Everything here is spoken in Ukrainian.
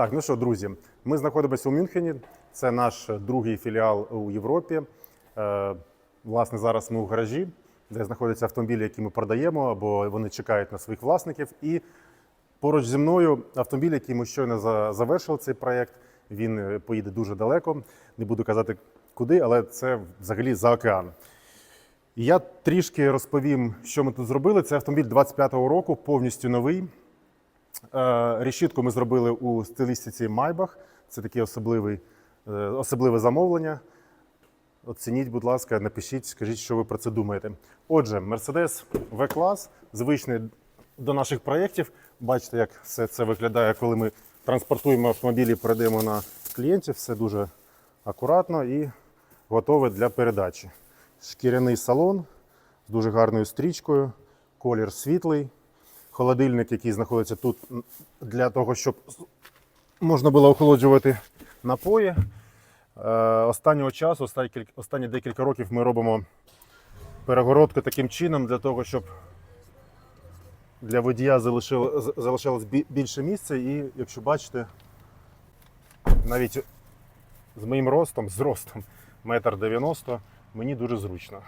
Так, ну що, друзі, ми знаходимося у Мюнхені. Це наш другий філіал у Європі. Е, власне, зараз ми у гаражі, де знаходяться автомобілі, які ми продаємо, або вони чекають на своїх власників. І поруч зі мною автомобіль, який ми щойно завершили цей проєкт. Він е, поїде дуже далеко. Не буду казати куди, але це взагалі за океан. Я трішки розповім, що ми тут зробили. Це автомобіль 25-го року, повністю новий. Е, Решітку ми зробили у стилістиці Майбах. Це таке особливе замовлення. Оцініть, будь ласка, напишіть, скажіть, що ви про це думаєте. Отже, Mercedes V-клас, звичний до наших проєктів. Бачите, як все це виглядає, коли ми транспортуємо автомобілі, передаємо на клієнтів. Все дуже акуратно і готове для передачі. Шкіряний салон з дуже гарною стрічкою, колір світлий, холодильник, який знаходиться тут для того, щоб можна було охолоджувати напої. Е, Останнього часу, останні, декілька років ми робимо перегородку таким чином для того, щоб для водія залишило, з- більше місця. І якщо бачите, навіть з моїм ростом, з ростом метр дев'яносто, мені дуже зручно.